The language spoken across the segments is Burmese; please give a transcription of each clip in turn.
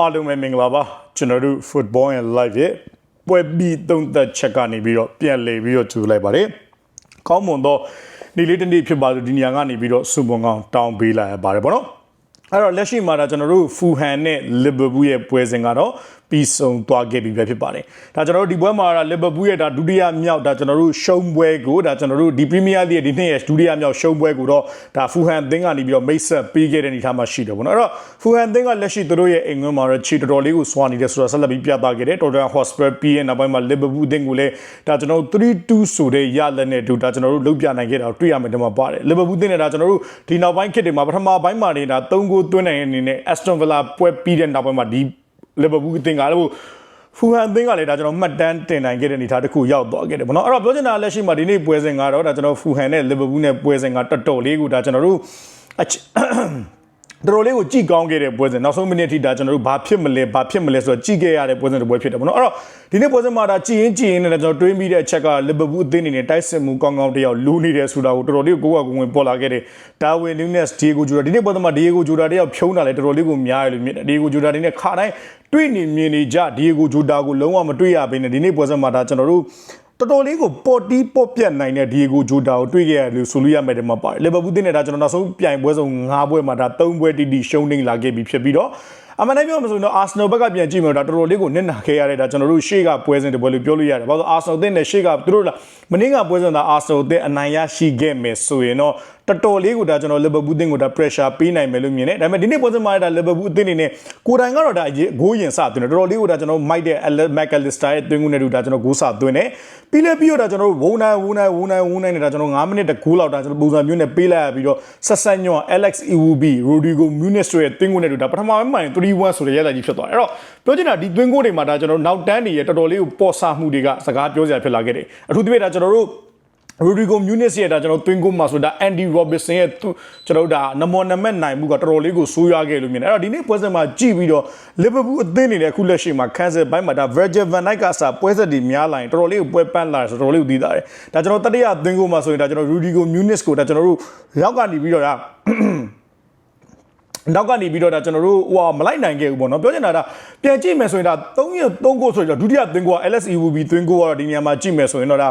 အားလုံးပဲမင်္ဂလာပါကျွန်တော်တို့ football and live ရဲ့ပွဲပြီးသုံးသက်ချက်ကနေပြီးတော့ပြန်လည်ပြီးတော့ကြိုလိုက်ပါတယ်ကောင်းမွန်တော့ဒီလေးတစ်နေ့ဖြစ်ပါလို့ဒီနေရာကနေပြီးတော့စုံပုံကောင်တောင်းပေးလာရပါတယ်ပေါ့နော်အဲ့တော့လက်ရှိမှာဒါကျွန်တော်တို့ဖူဟန်နဲ့လီဗာပူးရဲ့ပွဲစဉ်ကတော့ ပြီးဆုံးသွားခဲ့ပြီပဲဖြစ်ပါတယ်။ဒါကျွန်တော်တို့ဒီပွဲမှာဒါလီဗာပူးရဲ့ဒါဒုတိယမြောက်ဒါကျွန်တော်တို့ရှုံးပွဲကိုဒါကျွန်တော်တို့ဒီပရီးမီးယားလိရဲ့ဒီနှစ်ရဲ့ဒုတိယမြောက်ရှုံးပွဲကိုတော့ဒါဖူဟန်အသင်းကနေပြီးတော့မိတ်ဆက်ပေးခဲ့တဲ့အနေအထားမှာရှိတယ်ပေါ့နော်။အဲ့တော့ဖူဟန်အသင်းကလက်ရှိသူတို့ရဲ့အိမ်ငွေမှာတော့ချီတော်တော်လေးကိုစွာနေတယ်ဆိုတာဆက်လက်ပြီးပြသခဲ့တယ်။ Tottenham Hotspur ပြီးရဲ့နောက်ပိုင်းမှာလီဗာပူးအသင်းကိုလည်းဒါကျွန်တော်တို့3-2ဆိုတဲ့ရလက်နဲ့တူဒါကျွန်တော်တို့လုပ်ပြနိုင်ခဲ့တာတွေ့ရမယ်တမပါတယ်။လီဗာပူးအသင်းနဲ့ဒါကျွန်တော်တို့ဒီနောက်ပိုင်းခေတ်တွေမှာပထမပိုင်းမှာနေတာ3ဂိုးသွင်းနိုင်တဲ့အနေနဲ့ Aston Villa ပွဲပြီးတဲ့နောက်ပိုင်းမှာဒီ လီဗာပူးအသင်းကလည်းဖူဟန်အသင်းကလည်းဒါကျွန်တော်မှတ်တမ်းတင်နိုင်ခဲ့တဲ့အနေအထားတစ်ခုရောက်သွားခဲ့တယ်ပေါ့နော်အဲ့တော့ပြောချင်တာလက်ရှိမှာဒီနေ့ပွဲစဉ်ကတော့ဒါကျွန်တော်ဖူဟန်နဲ့လီဗာပူးနဲ့ပွဲစဉ်ကတော်တော်လေးကိုဒါကျွန်တော်တို့တော်တော်လေးကိုကြည်ကောင်းခဲ့တဲ့ပွဲစဉ်နောက်ဆုံးမိနစ်ထိဒါကျွန်တော်တို့ဘာဖြစ်မလဲဘာဖြစ်မလဲဆိုတော့ကြည်ခဲ့ရတဲ့ပွဲစဉ်တစ်ပွဲဖြစ်တယ်ပေါ့နော်အဲ့တော့ဒီနေ့ပွဲစဉ်မှာဒါကြည်ရင်ကြည်ရင်နဲ့ကျွန်တော်တွေးမိတဲ့အချက်ကလီဗာပူးအသင်းအနေနဲ့တိုက်စစ်မှုကောင်းကောင်းတယောက်လူနေတယ်ဆိုတာကိုတော်တော်လေးကိုကိုကကိုဝင်ပေါ်လာခဲ့တဲ့ဒါဝင်နူးနက်စ်ဒီယိုဂိုဂျူရာဒီနေ့ပွဲစဉ်မှာဒီယိုဂိုဂျူရာတယောက်ဖြုံးတာလေတော်တော်လေးကိုများရလို့မြင်တယ်ဒီယိုဂိုဂျူရာဒီနေ့ခါတိုင်း တွေ့နေမြင်နေကြဒီယိုဂိုဂျူတာကိုလုံးဝမတွေ့ရဘဲနဲ့ဒီနေ့ပွဲစဉ်မှာဒါကျွန်တော်တို့တော်တော်လေးကိုပေါ်တီးပေါ်ပြတ်နိုင်တဲ့ဒီယိုဂိုဂျိုတာကိုတွေ့ခဲ့ရလို့ဆိုလို့ရမယ်တဲ့မှာပါတယ်လီဗာပူးတင်းနဲ့ဒါကျွန်တော်နောက်ဆုံးပြိုင်ပွဲဆုံး၅ပွဲမှာဒါ၃ပွဲတီတီရှုံးနေလာခဲ့ပြီးဖြစ်ပြီးတော့အမှန်တမ်းပြောမှဆိုရင်တော့အာဆနယ်ဘက်ကပြန်ကြည့်မယ်တော့တော်တော်လေးကိုနစ်နာခဲ့ရတဲ့ဒါကျွန်တော်တို့ရှေ့ကပွဲစဉ်တပွဲလို့ပြောလို့ရတယ်။ဘာလို့အာဆနယ်အသင်းနဲ့ရှေ့ကသူတို့မနေ့ကပွဲစဉ်သာအာဆနယ်အသင်းအနိုင်ရရှိခဲ့မယ်ဆိုရင်တော့ တော်တော်လေးကိုဒါကျွန်တော်လီဗာပူးအသင်းကိုဒါ pressure ပေးနိုင်မယ်လို့မြင်တယ်။ဒါပေမဲ့ဒီနေ့ပွဲစဉ်မှာဒါလီဗာပူးအသင်းအနေနဲ့ကိုယ်တိုင်ကတော့ဒါဂိုးရင်စသွင်းတယ်။တော်တော်လေးကိုဒါကျွန်တော်မိုက်တဲ့မက်ကလစ်စတာရဲ့သွင်းကူးနဲ့တူဒါကျွန်တော်ဂိုးစသွင်းတယ်။ပြီးလဲပြီးတော့ဒါကျွန်တော်ဝုန်းနိုင်ဝုန်းနိုင်ဝုန်းနိုင်ဝုန်းနိုင်နေတာကျွန်တော်9မိနစ်တကူလောက်ဒါကျွန်တော်ပုံစံမျိုးနဲ့ပေးလိုက်ရပြီးတော့ဆက်ဆက်ညွန် Alex Iwobi Rodrigo Muniz တို့ရဲ့သွင်းကူးနဲ့တူဒါပထမပိုင်းမှာ3-1ဆိုတဲ့ရလကြီးဖြစ်သွားတယ်။အဲ့တော့ပြောချင်တာဒီသွင်းကူးတွေမှာဒါကျွန်တော်နောက်တန်းတွေရဲ့တော်တော်လေးကိုပေါ်ဆမှုတွေကစကားပြောစရာဖြစ်လာခဲ့တယ်။အထူးသဖြင့်ဒါကျွန်တော်တို့ Rodrigo Muniz ရဲ့ဒါကျွန်တော်တွင်းကိုမှာဆိုတာ Andy Robertson ရဲ့ကျွန်တော်တို့ဒါနမောနမက်နိုင်မှုကတော်တော်လေးကိုဆိုးရွားခဲ့လို့မြင်တယ်အဲ့တော့ဒီနေ့ပွဲစဉ်မှာကြည့်ပြီးတော့ Liverpool အသင်းအနေနဲ့အခုလက်ရှိမှာ cancel ဘိုင်းမှာဒါ Virgil van Dijk ကစာပွဲဆက်တွေများလာရင်တော်တော်လေးကိုပွဲပန်းလာဆိုတော်တော်လေးကိုသိတာတယ်ဒါကျွန်တော်တတိယအသင်းကိုမှာဆိုရင်ဒါကျွန်တော် Rodrigo Muniz ကိုဒါကျွန်တော်တို့ရောက်ကနေပြီးတော့ဒါနောက်ကနေပြီးတော့ဒါကျွန်တော်တို့ဟိုမလိုက်နိုင်ခဲ့ဘူးပေါ့နော်ပြောချင်တာဒါပြန်ကြည့်မယ်ဆိုရင်ဒါ3ရက်3ကိုဆိုတော့ဒုတိယသင်းကိုက LSEUB သင်းကိုကတော့ဒီနေရာမှာကြည့်မယ်ဆိုရင်တော့ဒါ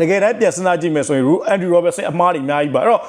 တကယ်တမ်းပြန်စဉ်းစားကြည့်မယ်ဆိုရင်အန်ဒီရောဘတ်ဆန်အမားတွေအများကြီးပါအဲ့တော့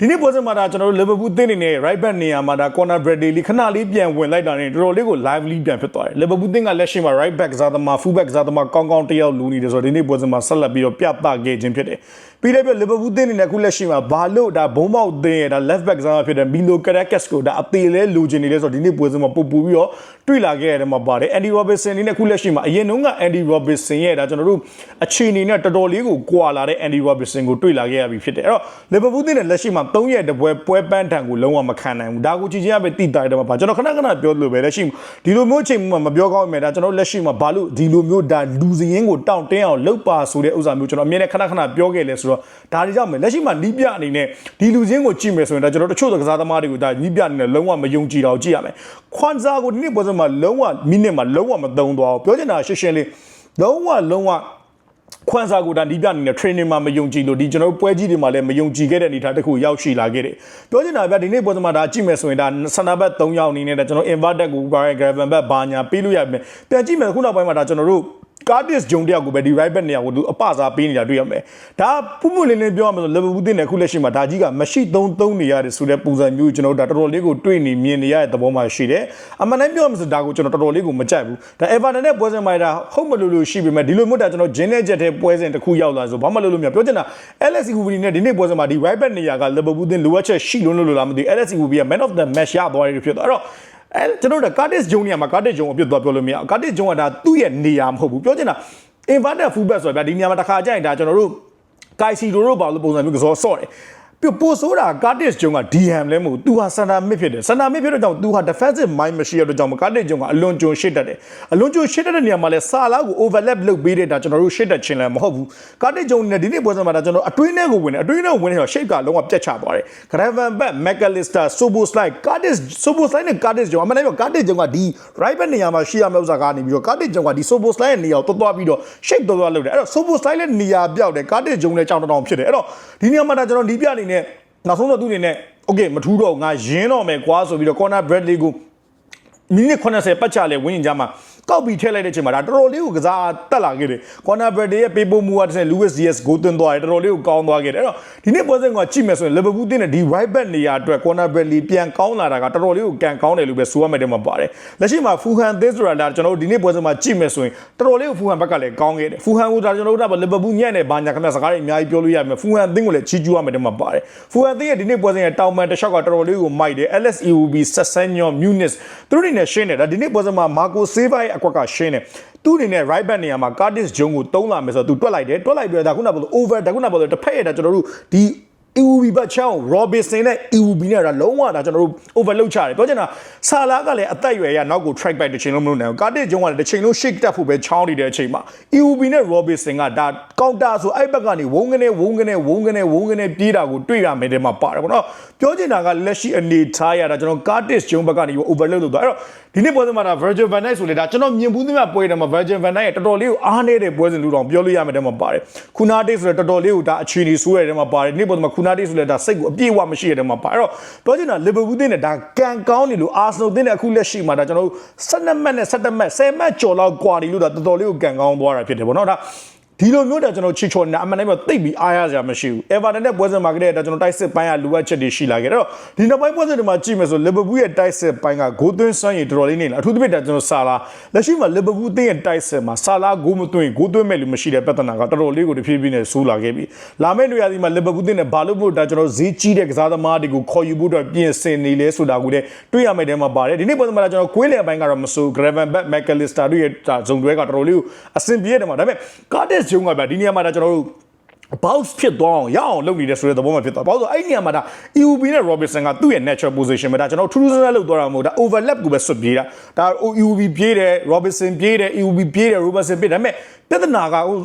ဒီနေ့ပွဲစဉ်မှာဒါကျွန်တော်တို့ Liverpool တင်းနေနဲ့ right back နေရာမှာဒါ corner Bradley ခဏလေးပြန်ဝင်လိုက်တာနဲ့တော်တော်လေးကို lively ပြန်ဖြစ်သွားတယ် Liverpool တင်းကလက်ရှိမှာ right back ကစားသမား full back ကစားသမားကောင်းကောင်းတယောက်လူနေတယ်ဆိုတော့ဒီနေ့ပွဲစဉ်မှာဆက်လက်ပြီးတော့ပြသခဲ့ခြင်းဖြစ်တယ် ပြီးလည်းပြ Liverpool တင်းနေနဲ့အခုလက်ရှိမှာဘာလို့ဒါဘုံမောက်တင်းရဲ့ဒါ left back ကစားသမားဖြစ်တဲ့ Milo Caracas ကိုဒါအသေးလဲလူချင်နေလဲဆိုတော့ဒီနေ့ပွဲစဉ်မှာပူပူပြီးတော့တွေ့လာခဲ့ရတယ်မှာပါတယ် Andy Robertson နေနဲ့အခုလက်ရှိမှာအရင်တုန်းက Andy Robertson ရဲ့ဒါကျွန်တော်တို့အခြေအနေနဲ့တော်တော်လေးကိုကွာလာတဲ့ Andy Robertson ကိုတွေ့လာခဲ့ရပြီဖြစ်တယ်အဲ့တော့ Liverpool တင်းနဲ့လက်ရှိမှာ3ရက်တပွဲပွဲပန်းတန်ကိုလုံးဝမခံနိုင်ဘူးဒါကိုကြည့်ချင်းရပဲတိတာတယ်မှာပါကျွန်တော်ခဏခဏပြောလို့ပဲလက်ရှိဒီလိုမျိုးချိန်မှာမပြောကောင်းမယ်ဒါကျွန်တော်လက်ရှိမှာဘာလို့ဒီလိုမျိုးဒါလူစရင်ကိုတောင့်တင်းအောင်လှုပ်ပါဆိုတဲ့ဥစ္စာမျိုးကျွန်တော်အမြဲတမ်းခဏခဏပြောခဲ့လဲဆိုတော့ဒါတွေကြောင့်မယ်လက်ရှိမှာနီးပြအနေနဲ့ဒီလူစင်းကိုကြည့်မယ်ဆိုရင်ဒါကျွန်တော်တချို့ကစားသမားတွေကိုဒါနီးပြအနေနဲ့လုံးဝမယုံကြည်တော့ကြည့်ရမယ်ခွန်စာကိုဒီနေ့ပွဲစဉ်မှာလုံးဝမိနစ်မှာလုံးဝမသုံးသွားဘူးပြောချင်တာရှင်းရှင်းလေးလုံးဝလုံးဝခွန်စာကိုဒါဒီပြအနေနဲ့ training မှာမယုံကြည်လို့ဒီကျွန်တော်တို့ပွဲကြီးတွေမှာလည်းမယုံကြည်ခဲ့တဲ့အနေအထားတစ်ခုရောက်ရှိလာခဲ့တယ်။ပြောချင်တာဗျဒီနေ့ပွဲစဉ်မှာဒါကြည့်မယ်ဆိုရင်ဒါဆန္ဒဘက်3ယောက်အနေနဲ့ဒါကျွန်တော် inverted ကို graven back ဘာညာပေးလို့ရမယ်။ပြန်ကြည့်မယ်ခုနောက်ပိုင်းမှာဒါကျွန်တော်တို့ ကားဒစ်ဂျုံတယောက်ကိုပဲဒီ right back နေရာကိုသူအပစားပေးနေတာတွေ့ရမယ်။ဒါပုမှုလင်းလင်းပြောရမယ်ဆိုလီဗာပူးတင်တဲ့ခုလက်ရှိမှာဒါကြီးကမရှိသုံးသုံးနေရတယ်ဆိုတဲ့ပုံစံမျိုးကျွန်တော်တို့ဒါတော်တော်လေးကိုတွေ့နေမြင်နေရတဲ့သဘောမှရှိတယ်။အမှန်တမ်းပြောရမယ်ဆိုဒါကိုကျွန်တော်တော်တော်လေးကိုမကြိုက်ဘူး။ဒါ Everton နဲ့ပွဲစဉ်မှာဒါဟုတ်မလို့လို့ရှိပေမဲ့ဒီလိုမျိုးဒါကျွန်တော်ဂျင်းနဲ့ချက်တဲ့ပွဲစဉ်တစ်ခုရောက်လာဆိုဘာမှလို့လို့မပြောချင်တာ LS Hubby နဲ့ဒီနေ့ပွဲစဉ်မှာဒီ right back နေရာကလီဗာပူးတင်လိုအပ်ချက်ရှိလို့လို့လားမသိဘူး LS Hubby က man of the match ရသွားတယ်ဖြစ်သွားအဲ့တော့ အဲကျွန်တော်တို့ကားတစ်ဂျုံနေရာမှာကားတစ်ဂျုံအပြစ်သွားပြောလို့မရကားတစ်ဂျုံကဒါသူ့ရဲ့နေရာမဟုတ်ဘူးပြောချင်တာ inverted fullback ဆိုတာဗျာဒီနေရာမှာတစ်ခါကြရင်ဒါကျွန်တော်တို့ကိုက်စီလိုတို့ပါလို့ပုံစံမျိုးကစောဆော့တယ် ပြပိုဆိုတာကာတစ်ဂျုံက DM လဲမဟုတ်သူဟာစန္ဒာမစ်ဖြစ်တယ်စန္ဒာမစ်ဖြစ်တဲ့ကြောင့်သူဟာ defensive mind မရှိရတဲ့ကြောင့်ကာတစ်ဂျုံကအလွန်ကျွံရှစ်တက်တယ်အလွန်ကျွံရှစ်တက်တဲ့နေရာမှာလဲစာလောက်ကို overlap လုပ်ပေးတဲ့ဒါကျွန်တော်တို့ရှစ်တက်ချင်းလဲမဟုတ်ဘူးကာတစ်ဂျုံနဲ့ဒီနေ့ပွဲစဉ်မှာဒါကျွန်တော်အတွင်းထဲကိုဝင်တယ်အတွင်းထဲကိုဝင်နေတော့ shape ကလုံးဝပြတ်ချသွားတယ် Graven back McAllister Soboslai Curtis Soboslai နဲ့ Curtis ဂျုံအမှန်တမ်းပြော Curtis ဂျုံကဒီ right back နေရာမှာရှိရမယ့်ဥစ္စာကနေပြီးတော့ Curtis ဂျုံကဒီ Soboslai ရဲ့နေရာကိုတွတ်သွားပြီးတော့ shape တွတ်သွားလုပ်တယ်အဲ့တော့ Soboslai လည်းနေရာပြောက်တယ် Curtis ဂျုံလည်းကြောင်တောင်ဖြစ်တယ်အဲ့တော့ဒီနေရာမှာဒါကျွန်တော်ဒီပြအနေနဲ့နောက်ဆုံးတော့သူ့အနေနဲ့ okay မထူးတော့ငါရင်းတော့မယ်ကွာဆိုပြီးတော့ corner bradley ကိုမိနစ်80ပတ်ချလဲဝင်းရင်ကြမှာ ကောက်ပြီးထည့်လိုက်တဲ့အချိန်မှာဒါတော်တော်လေးကိုကစားတက်လာခဲ့တယ်။ corner back ရဲ့ပေးပို့မှုကတစ်ဆင့် Luis Diaz ကိုသွင်းသွားတယ်တော်တော်လေးကိုကောင်းသွားခဲ့တယ်။အဲ့တော့ဒီနေ့ပွဲစဉ်ကကြည့်မယ်ဆိုရင် Liverpool တင်းတဲ့ဒီ right back နေရာအတွက် corner back လေးပြန်ကောင်းလာတာကတော်တော်လေးကိုကန်ကောင်းတယ်လို့ပဲဆိုရမယ်တဲ့မှာပါတယ်။လက်ရှိမှာ Fulham သစ်ဆိုတာဒါကျွန်တော်တို့ဒီနေ့ပွဲစဉ်မှာကြည့်မယ်ဆိုရင်တော်တော်လေးကို Fulham ဘက်ကလည်းကောင်းခဲ့တယ်။ Fulham ကဒါကျွန်တော်တို့က Liverpool ညံ့နေဘာညာခင်ဗျစကားတွေအများကြီးပြောလို့ရမယ်။ Fulham သင်းကိုလည်းချီးကျူးရမယ်တဲ့မှာပါတယ်။ Fulham သင်းရဲ့ဒီနေ့ပွဲစဉ်ရဲ့တောင်ပန်တစ်လျှောက်ကတော်တော်လေးကိုမိုက်တယ်။ LSEUB ဆက်ဆန်းညော Munis သူတို့တွေနဲ့ရှင်းတယ်ဒါဒီနေ့ပွဲစဉ်မှာ Marco Silva ရဲ့အကွက်ကရှင်းတယ်သူအနေနဲ့ right back နေရာမှာ Curtis Jones ကိုတုံးလာမယ်ဆိုတော့သူတွက်လိုက်တယ်တွက်လိုက်ပြီးတော့ဒါခုနကပြောလို့ over ဒါခုနကပြောလို့တစ်ဖက်ရတာကျွန်တော်တို့ဒီ EUB ဘတ်ချောင်း Robinson နဲ့ EUB နဲ့ဒါလုံးဝဒါကျွန်တော်တို့ overload ချတယ်ပြောချင်တာဆာလာကလည်းအသက်အရွယ်ရနောက်ကို track back တစ်ချိန်လုံးမလုပ်နိုင်ဘူးကာတစ်ဂျုံကလည်းတစ်ချိန်လုံး shake တက်ဖို့ပဲချောင်းနေတဲ့အချိန်မှာ EUB နဲ့ Robinson ကဒါ counter ဆိုအဲ့ဘက်ကနေဝုန်းကနေဝုန်းကနေဝုန်းကနေဝုန်းကနေပြေးတာကိုတွေ့ရမယ်တဲ့မှာပါတယ်ပေါ့နော် ပြောချင်တာကလက်ရှိအနေထားရတာကျွန်တော် Curtis ဂျုံဘက်ကနေ overload လုပ်သွားအဲ့တော့ဒီနေ့ပွဲစဉ်မှာဒါ Virgil van Dijk ဆိုလေဒါကျွန်တော်မြင်ဘူးသမျှပွဲတယ်မှာ Virgil van Dijk ရဲ့တော်တော်လေးကိုအားနေတဲ့ပွဲစဉ်လူတော်ပြောလို့ရမယ်တဲ့မှာပါတယ်ခုနာတိတ်ဆိုလည်းတော်တော်လေးကိုဒါအခြေအနေဆိုးရတဲ့မှာပါတယ်ဒီနေ့ပွဲစဉ်မှာခုနာတိတ်ဆိုလည်းဒါစိတ်ကိုအပြည့်အဝမရှိရတဲ့မှာပါအဲ့တော့ပြောချင်တာ Liverpool တင်းနဲ့ဒါကန်ကောင်းနေလို့ Arsenal တင်းနဲ့အခုလက်ရှိမှာဒါကျွန်တော်တို့12မှတ်နဲ့17မှတ်10မှတ်ကျော်လောက်ကွာနေလို့ဒါတော်တော်လေးကိုကန်ကောင်းသွားတာဖြစ်တယ်ပေါ့နော်ဒါ ဒီလိုမျိုးတာကျွန်တော်ချီချော်နေတာအမှန်တမ်းပြောသိပ်ပြီးအားရစရာမရှိဘူး။ Everton နဲ့ပွဲစဉ်မှာကတည်းကကျွန်တော်တိုက်စစ်ပိုင်းကလိုအပ်ချက်တွေရှိလာခဲ့တယ်။အဲ့တော့ဒီနောက်ပိုင်းပွဲစဉ်တွေမှာကြည့်မယ်ဆို Liverpool ရဲ့တိုက်စစ်ပိုင်းကဂိုးသွင်းစွမ်းရည်တော်တော်လေးနေလာ။အထူးသဖြင့်ဒါကျွန်တော်ဆာလာလက်ရှိမှာ Liverpool တင်းရဲ့တိုက်စစ်မှာဆာလာဂိုးမသွင်းဂိုးသွင်းမဲ့လူမရှိတဲ့ပြဿနာကတော်တော်လေးကိုတဖြည်းဖြည်းနဲ့ဆိုးလာခဲ့ပြီ။လာမယ့်နေရာဒီမှာ Liverpool တင်းနဲ့ဘာလို့မို့ဒါကျွန်တော်ဈေးကြီးတဲ့ကစားသမားတွေကိုခေါ်ယူဖို့အတွက်ပြင်ဆင်နေလဲဆိုတာကိုလည်းတွေ့ရမယ်တဲ့မှာပါတယ်။ဒီနေ့ပွဲစဉ်မှာကျွန်တော်ကွေးလေပိုင်းကတော့မဆိုး Gravenberch McAllister တို့ရဲ့ဇုံတွဲကတော်တော်လေးကိုအဆင်ပြေတယ်မှာဒါပေမဲ့ Curtis Jones ကဗျဒီနေရာမှာဒါကျွန်တော်တို့ bounce ဖြစ်သွားအောင်ရအောင်လုပ်နေတဲ့ဆိုတဲ့သဘောမှဖြစ်သွား။ဘာလို့လဲဆိုတော့အဲ့ဒီနေရာမှာဒါ EUB နဲ့ Robinson ကသူ့ရဲ့ natural position ပဲဒါကျွန်တော်ထူးထူးဆန်းဆန်းလုပ်သွားတာမဟုတ်ဒါ overlap ကိုပဲဆွတ်ပြေးတာ။ဒါ EUB ပြေးတယ် Robinson ပြေးတယ် EUB ပြေးတယ် Robertson ပြေးတယ်ဒါပေမဲ့ပြဿနာကဟို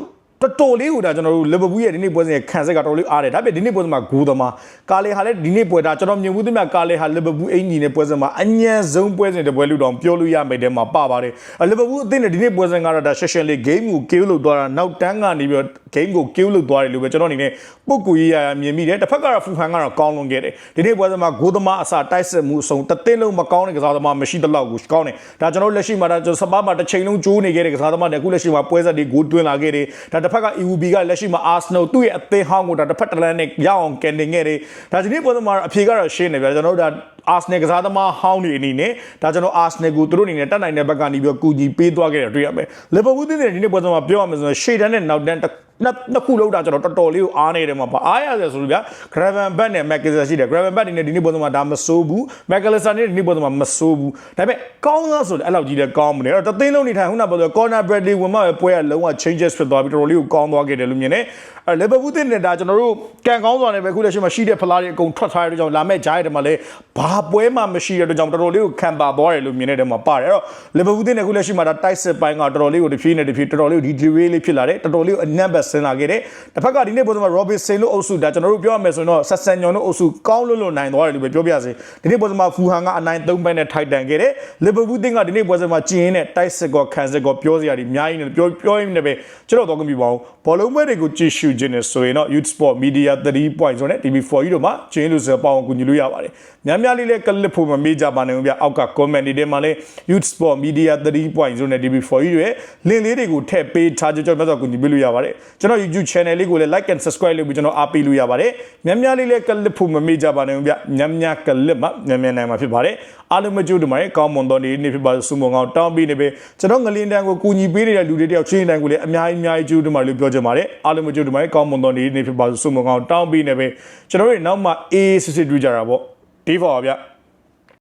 တော်တော်လေးကိုဒါကျွန်တော်တို့လီဗာပူးရဲ့ဒီနေ့ပွဲစဉ်ရဲ့ခံစစ်ကတော်တော်လေးအားတယ်ဒါပေမဲ့ဒီနေ့ပွဲစဉ်မှာဂိုးသမားကာလေဟာလည်းဒီနေ့ပွဲဒါကျွန်တော်မြင်ဘူးသမျှကာလေဟာလီဗာပူးအင်ဂျီနဲ့ပွဲစဉ်မှာအညံဆုံးပွဲစဉ်တစ်ပွဲလူတောင်ပြောလို့ရမယ်တဲ့မှာပပါတယ်လီဗာပူးအသင်းနဲ့ဒီနေ့ပွဲစဉ်ကတော့ဒါရှက်ရှက်လေး game ကို kill လုပ်သွားတာနောက်တန်းကနေပြီးတော့ game ကို kill လုပ်သွားတယ်လို့ပဲကျွန်တော်အနေနဲ့ပုတ်ကူရေးရရမြင်မိတယ်တစ်ဖက်ကတော့ဖူဟန်ကတော့ကောင်းလွန်ခဲ့တယ်ဒီနေ့ပွဲစဉ်မှာဂိုးသမားအစာတိုက်စစ်မှုအစုံတသင်းလုံးမကောင်းတဲ့ကစားသမားမရှိတော့ကိုကောင်းတယ်ဒါကျွန်တော်လက်ရှိမှာဒါကျွန်တော်စပါးမှာတစ်ချိန်လုံးကြိုးနေခဲ့တဲ့ကစားသမားတွေအခုလက်ရှိမှာပွဲဆက်တွေဂိုးတွင်းလာခဲ့တယ်ဒါတစ်ဖက်က EUB ကလက်ရှိမှာ Arsenal သူ့ရဲ့အသင်းဟောင်းကိုဒါတစ်ဖက်တစ်လမ်းနဲ့ရအောင်ကန်တင်ခဲ့တယ်ဒါဒီနေ့ပွဲစဉ်မှာအဖြေကတော့ရှင်းနေပြီကျွန်တော်တို့ဒါ Arsenal ကစားသမားဟောင်းတွေအနေနဲ့ဒါကျွန်တော် Arsenal ကိုသူတို့အနေနဲ့တက်နိုင်တဲ့ဘက်ကနေပြီးတော့ကူညီပေးသွားခဲ့တယ်တွေ့ရမယ် Liverpool တင်းတဲ့ဒီနေ့ပွဲစဉ်မှာပြောရမယ်ဆိုရင်ရှေ့တန်းနဲ့နောက်တန်း နှစ်နှစ်ခုလောက်တာကျွန်တော်တော်တော်လေးကိုအားနေတယ်မှာပါအားရတယ်ဆိုလို့ဗျာ Graven Bat နဲ့ McAllister ရှိတယ် Graven Bat နေနဲ့ဒီနေ့ပွဲစဉ်မှာဒါမစိုးဘူး McAllister နဲ့ဒီနေ့ပွဲစဉ်မှာမစိုးဘူးဒါပေမဲ့ကောင်းသားဆိုတယ်အဲ့လောက်ကြီးလည်းကောင်းမနေအဲ့တော့တသိန်းလုံးနေထိုင်ခုနကပြောလို့ corner Bradley ဝင်မှပဲပွဲကလုံးဝ changes ဖြစ်သွားပြီးတော်တော်လေးကိုကောင်းသွားခဲ့တယ်လို့မြင်တယ်အဲ့ Liverpool တင်းနဲ့ဒါကျွန်တော်တို့ကန်ကောင်းစွာနဲ့ပဲခုလက်ရှိမှာရှိတဲ့ဖလားတွေအကုန်ထွက်ထားတဲ့ကြောင့်လာမဲ့ဂျားရဲ့တမှာလည်းဘာပွဲမှမရှိတဲ့အတွက်ကြောင့်တော်တော်လေးကိုခံပါသွားတယ်လို့မြင်တဲ့တဲမှာပါတယ်အဲ့တော့ Liverpool တင်းနဲ့ခုလက်ရှိမှာဒါတိုက်စစ်ပိုင်းကတော်တော်လေးကိုတဖြည်းနဲ့တဖြည်းတော်တော်လေးကိုဒီ delay လေးဖြစ်လာတယ်တော်တော်လေးကိုအနံ့ဘက်ဆင်းလာခဲ့တယ်တစ်ဖက်ကဒီနေ့ပွဲစဉ်မှာ Robinson တို့အုပ်စုဒါကျွန်တော်တို့ပြောရမယ်ဆိုရင်တော့ဆက်ဆန်ညွန်တို့အုပ်စုကောင်းလို့လို့နိုင်သွားတယ်လို့ပဲပြောပြစေဒီနေ့ပွဲစဉ်မှာဖူဟန်ကအနိုင်၃ပိုင်းနဲ့ထိုက်တန်ခဲ့တယ် Liverpool တင်းကဒီနေ့ပွဲစဉ်မှာကျင်းနဲ့တိုက်စစ်ကောခံစစ်ကောပြောစရာတွေအများကြီးနေပြောပြောရင်းနဲ့ပဲကျွန်တော်တော့ကမြပါအောင်ဘောလုံးပွဲတွေကိုကြည့်ရှုခြင်းနဲ့ဆိုရင်တော့ Youth Sport Media 3 point ဆိုနဲ့ TV4 ကြီးတို့မှာကျင်းလို့ဆိုပေါအောင်ကူညီလို့ရပါတယ်များများလေးလေးကလစ်ဖို့မမေ့ကြပါနဲ့ဗျအောက်က comment တွေထဲမှာလည်း Youth Sport Media 3 point ဆိုနဲ့ TV4 ကြီးတွေရဲ့ link လေးတွေကိုထည့်ပေးထားကြကြမြတ်စွာကူညီပေးလို့ရပါတယ်ကျွန်တော် YouTube channel လေးကိုလည်း like and subscribe လုပ်ပြီးကျွန်တော်အားပေးလို့ရပါတယ်များများလေးလေးကလစ်ဖို့မမေ့ကြပါနဲ့ဗျများများကလစ်မှာများများနိုင်မှာဖြစ်ပါတယ်အားလုံးမကြိုးတမိုင်းကောင်းမွန်တော်နေနေဖြစ်ပါစုမုံကောင်တောင်းပြီးနေပဲကျွန်တော်ငလင်းတန်းကိုကူညီပေးနေတဲ့လူတွေတယောက်ချင်းတန်းကိုလည်းအများကြီးအများကြီးကြိုးတမိုင်းလို့ပြောချင်ပါတယ်အားလုံးမကြိုးတမိုင်းကောင်းမွန်တော်နေနေဖြစ်ပါစုမုံကောင်တောင်းပြီးနေပဲကျွန်တော်တို့နောက်မှအေးစစ်စစ်တွေ့ကြတာပေါ့ဒီပါဗျ